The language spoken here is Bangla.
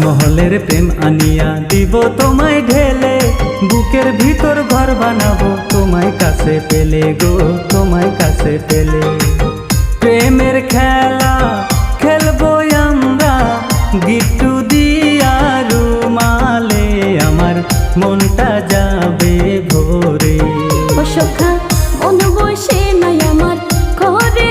রাজমহলের প্রেম আনিয়া দিব তোমায় ঢেলে, বুকের ভিতর ঘর বানাবো তোমায় কাছে পেলে গো, তোমায় কাছে পেলে। প্রেমের খেলা খেলব আমরা, গিট্টু দিয়া রুমালে আমার মনটা যাবে ভোরে। অসখা অনুবসে নাই আমার ঘরে।